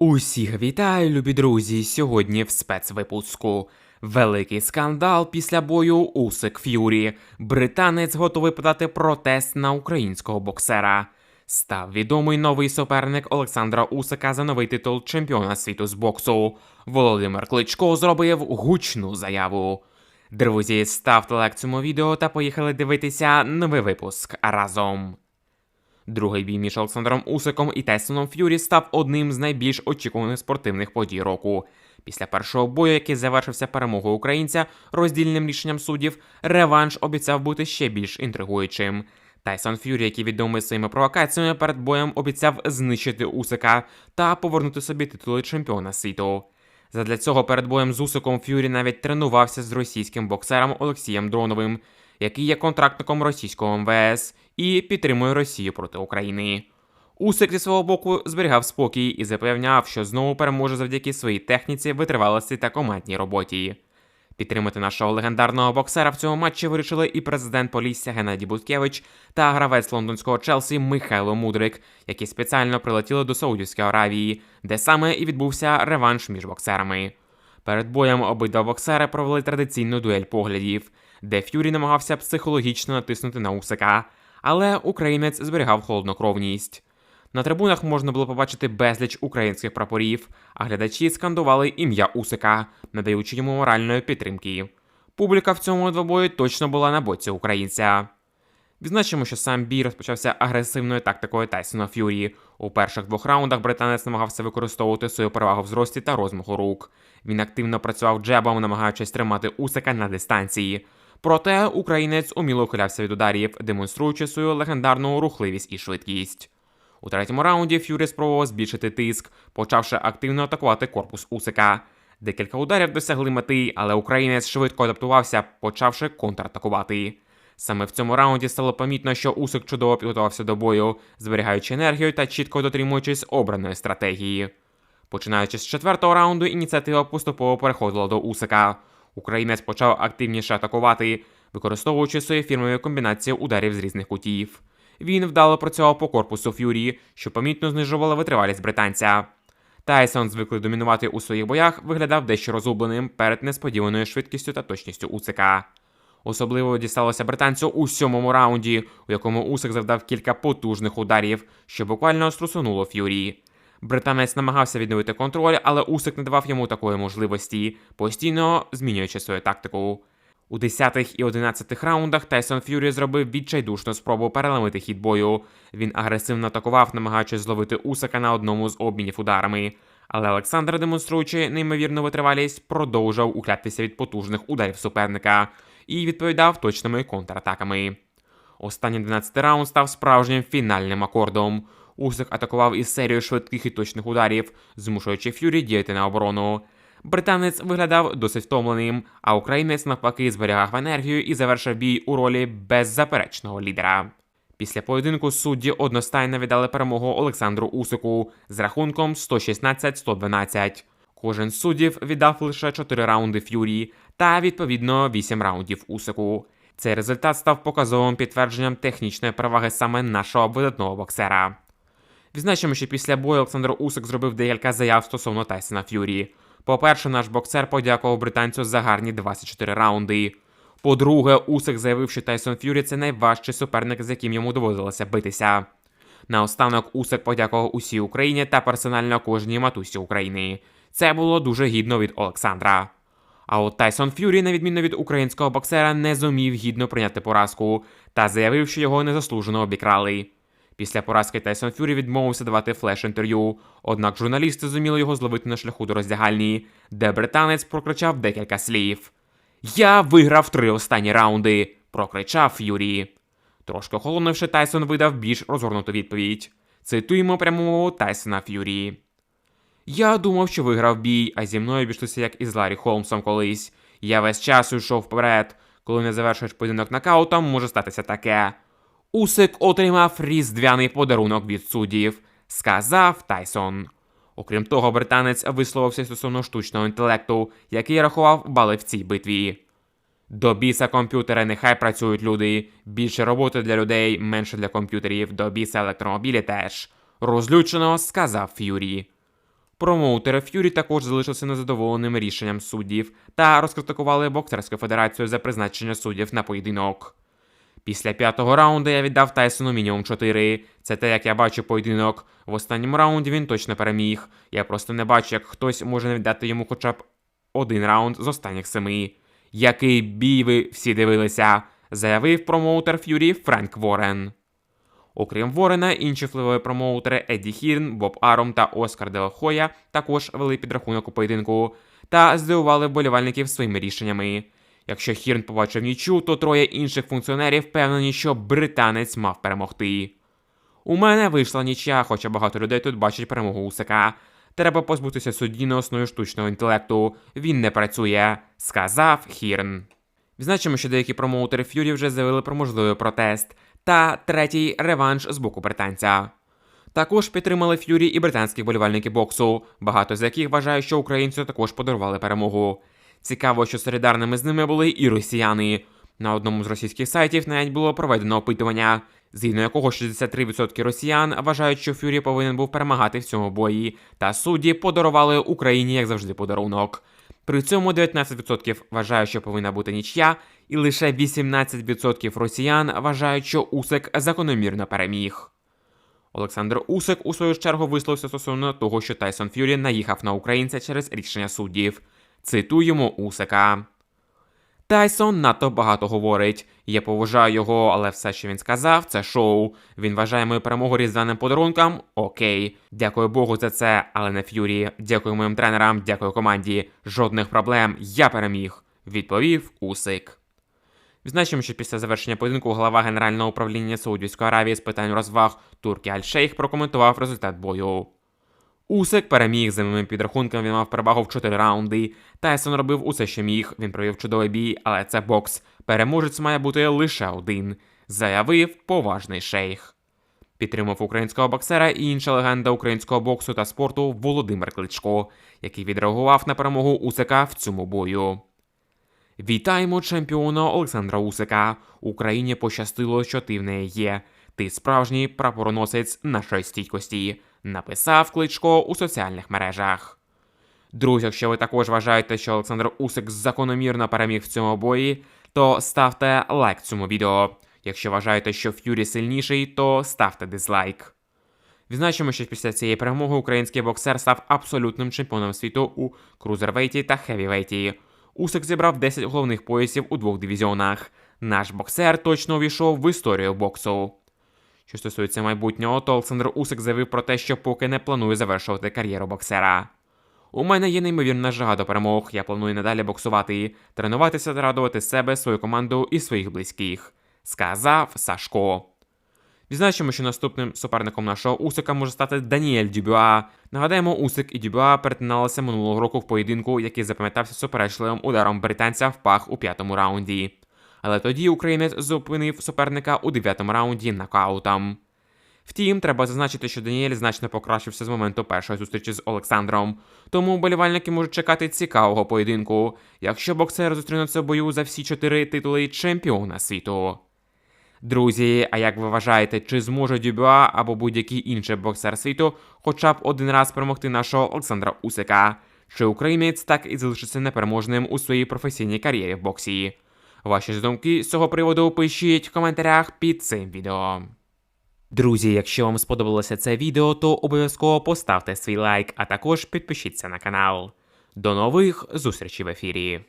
Усіх вітаю, любі друзі! Сьогодні в спецвипуску. Великий скандал після бою Усик Ф'юрі. Британець готовий подати протест на українського боксера. Став відомий новий суперник Олександра Усика за новий титул чемпіона світу з боксу. Володимир Кличко зробив гучну заяву. Друзі, ставте лайк цьому відео та поїхали дивитися новий випуск разом. Другий бій між Олександром Усиком і Тайсоном Ф'юрі став одним з найбільш очікуваних спортивних подій року. Після першого бою, який завершився перемогою українця роздільним рішенням суддів, реванш обіцяв бути ще більш інтригуючим. Тайсон Ф'юрі, який відомий своїми провокаціями перед боєм, обіцяв знищити Усика та повернути собі титули чемпіона світу. Задля цього перед боєм з Усиком Ф'юрі навіть тренувався з російським боксером Олексієм Дроновим, який є контрактником російського МВС і підтримує Росію проти України. Усик зі свого боку зберігав спокій і запевняв, що знову переможе завдяки своїй техніці, витривалості та командній роботі. Підтримати нашого легендарного боксера в цьому матчі вирішили і президент Полісся Геннадій Буткевич та гравець лондонського Челсі Михайло Мудрик, які спеціально прилетіли до Саудівської Аравії, де саме і відбувся реванш між боксерами. Перед боєм обидва боксери провели традиційну дуель поглядів, де Ф'юрі намагався психологічно натиснути на Усика, але українець зберігав холоднокровність. На трибунах можна було побачити безліч українських прапорів, а глядачі скандували ім'я Усика, надаючи йому моральної підтримки. Публіка в цьому двобої точно була на боці українця. Відзначимо, що сам бій розпочався агресивною тактикою Тайсона Ф'юрі. У перших двох раундах британець намагався використовувати свою перевагу в зрості та розмаху рук. Він активно працював джебом, намагаючись тримати Усика на дистанції. Проте українець уміло ухилявся від ударів, демонструючи свою легендарну рухливість і швидкість. У третьому раунді Ф'юрі спробував збільшити тиск, почавши активно атакувати корпус Усика. Декілька ударів досягли мети, але українець швидко адаптувався, почавши контратакувати. Саме в цьому раунді стало помітно, що Усик чудово підготувався до бою, зберігаючи енергію та чітко дотримуючись обраної стратегії. Починаючи з четвертого раунду, ініціатива поступово переходила до Усика. Українець почав активніше атакувати, використовуючи свої фірмові комбінації ударів з різних кутів. Він вдало працював по корпусу Ф'юрі, що помітно знижувала витривалість британця. Тайсон, звиклий домінувати у своїх боях, виглядав дещо розгубленим перед несподіваною швидкістю та точністю Усика. Особливо дісталося британцю у сьомому раунді, у якому Усик завдав кілька потужних ударів, що буквально струсунуло Ф'юрі. Британець намагався відновити контроль, але Усик не давав йому такої можливості, постійно змінюючи свою тактику. У 10 і 11 раундах Тайсон Ф'юрі зробив відчайдушну спробу переламити хід бою. Він агресивно атакував, намагаючись зловити Усика на одному з обмінів ударами. Але Олександр, демонструючи неймовірну витривалість, продовжував ухлятися від потужних ударів суперника і відповідав точними контратаками. Останній 12 раунд став справжнім фінальним акордом. Усик атакував із серією швидких і точних ударів, змушуючи Ф'юрі діяти на оборону. Британець виглядав досить втомленим, а українець навпаки зберігав енергію і завершив бій у ролі беззаперечного лідера. Після поєдинку судді одностайно віддали перемогу Олександру Усику з рахунком 116-112. Кожен з суддів віддав лише 4 раунди Ф'юрі та відповідно 8 раундів Усику. Цей результат став показовим підтвердженням технічної переваги саме нашого видатного боксера. Відзначимо, що після бою Олександр Усик зробив декілька заяв стосовно Тайсона Ф'юрі. По-перше, наш боксер подякував британцю за гарні 24 раунди. По-друге, Усик заявив, що Тайсон Ф'юрі це найважчий суперник, з яким йому доводилося битися. Наостанок Усик подякував усій Україні та персонально кожній матусі України. Це було дуже гідно від Олександра. А от Тайсон Ф'юрі, на відміну від українського боксера, не зумів гідно прийняти поразку та заявив, що його незаслужено обікрали. Після поразки Тайсон Ф'юрі відмовився давати флеш-інтерв'ю, однак журналісти зуміли його зловити на шляху до роздягальні, де британець прокричав декілька слів. Я виграв три останні раунди, прокричав Ф'юрі. Трошки охолонувши, Тайсон видав більш розгорнуту відповідь. Цитуємо пряму Тайсона Ф'юрі. Я думав, що виграв бій, а зі мною обійшлося як із Ларі Холмсом колись. Я весь час йшов вперед. Коли не завершуєш поєдинок нокаутом, може статися таке. Усик отримав різдвяний подарунок від суддів, сказав Тайсон. Окрім того, британець висловився стосовно штучного інтелекту, який рахував бали в цій битві. До біса комп'ютери нехай працюють люди. Більше роботи для людей, менше для комп'ютерів, до біса електромобілі теж. Розлючено сказав Ф'юрі. Промоутери Ф'юрі також залишилися незадоволеними рішенням суддів та розкритикували боксерську федерацію за призначення суддів на поєдинок. Після п'ятого раунду я віддав Тайсону мінімум 4. Це те, як я бачу поєдинок. В останньому раунді він точно переміг. Я просто не бачу, як хтось може не віддати йому хоча б один раунд з останніх семи. Який бій ви всі дивилися, заявив промоутер Ф'юрі Френк Ворен. Окрім Ворена, інші впливові промоутери Едді Хірн, Боб Аром та Оскар Де Ла Хоя також вели підрахунок у поєдинку та здивували вболівальників своїми рішеннями. Якщо Хірн побачив нічу, то троє інших функціонерів впевнені, що британець мав перемогти. У мене вийшла нічия, хоча багато людей тут бачать перемогу Усика. Треба позбутися судді на основі штучного інтелекту. Він не працює, сказав Хірн. Відзначимо, що деякі промоутери Ф'юрі вже заявили про можливий протест та третій реванш з боку британця. Також підтримали Ф'юрі і британські болівальники боксу, багато з яких вважають, що українцю також подарували перемогу. Цікаво, що солідарними з ними були і росіяни. На одному з російських сайтів навіть було проведено опитування, згідно якого 63% росіян вважають, що Фюрі повинен був перемагати в цьому бої, та судді подарували Україні, як завжди, подарунок. При цьому 19% вважають, що повинна бути нічия, і лише 18% росіян вважають, що Усик закономірно переміг. Олександр Усик у свою чергу висловився стосовно того, що Тайсон Ф'юрі наїхав на українця через рішення суддів. Цитуємо Усика. Тайсон надто багато говорить. Я поважаю його, але все, що він сказав, це шоу. Він вважає мою перемогу різдвяним подарунком. Окей. Дякую Богу за це, але не Ф'юрі. Дякую моїм тренерам, дякую команді. Жодних проблем. Я переміг. Відповів Усик. Відзначимо, що після завершення поєдинку голова Генерального управління Саудівської Аравії з питань розваг Туркі Аль-Шейх прокоментував результат бою. Усик переміг за моїм підрахунком, він мав перевагу в 4 раунди. Тайсон робив усе, що міг. Він провів чудовий бій, але це бокс. Переможець має бути лише один, заявив поважний шейх. Підтримав українського боксера і інша легенда українського боксу та спорту Володимир Кличко, який відреагував на перемогу Усика в цьому бою. Вітаємо чемпіона Олександра Усика. Україні пощастило, що ти в неї є. Ти справжній прапороносець нашої стійкості, написав Кличко у соціальних мережах. Друзі, якщо ви також вважаєте, що Олександр Усик закономірно переміг в цьому бої, то ставте лайк цьому відео. Якщо вважаєте, що Ф'юрі сильніший, то ставте дизлайк. Відзначимо, що після цієї перемоги український боксер став абсолютним чемпіоном світу у крузервейті та хевівейті. Усик зібрав 10 головних поясів у двох дивізіонах. Наш боксер точно увійшов в історію боксу. Що стосується майбутнього, то Олександр Усик заявив про те, що поки не планує завершувати кар'єру боксера. У мене є неймовірна жага до перемог. Я планую надалі боксувати, тренуватися та радувати себе, свою команду і своїх близьких, сказав Сашко. Відзначимо, що наступним суперником нашого Усика може стати Даніель Дюбюа. Нагадаємо, Усик і Дюбюа перетиналися минулого року в поєдинку, який запам'ятався суперечливим ударом британця в пах у п'ятому раунді. Але тоді українець зупинив суперника у дев'ятому раунді нокаутом. Втім, треба зазначити, що Даніель значно покращився з моменту першої зустрічі з Олександром, тому вболівальники можуть чекати цікавого поєдинку, якщо боксери зустрінуться в бою за всі чотири титули чемпіона світу. Друзі, а як ви вважаєте, чи зможе Дюбюа або будь-який інший боксер світу хоча б один раз перемогти нашого Олександра Усика? Чи українець так і залишиться непереможним у своїй професійній кар'єрі в боксі? Ваші ж думки з цього приводу пишіть в коментарях під цим відео. Друзі, якщо вам сподобалося це відео, то обов'язково поставте свій лайк, а також підпишіться на канал. До нових зустрічей в ефірі.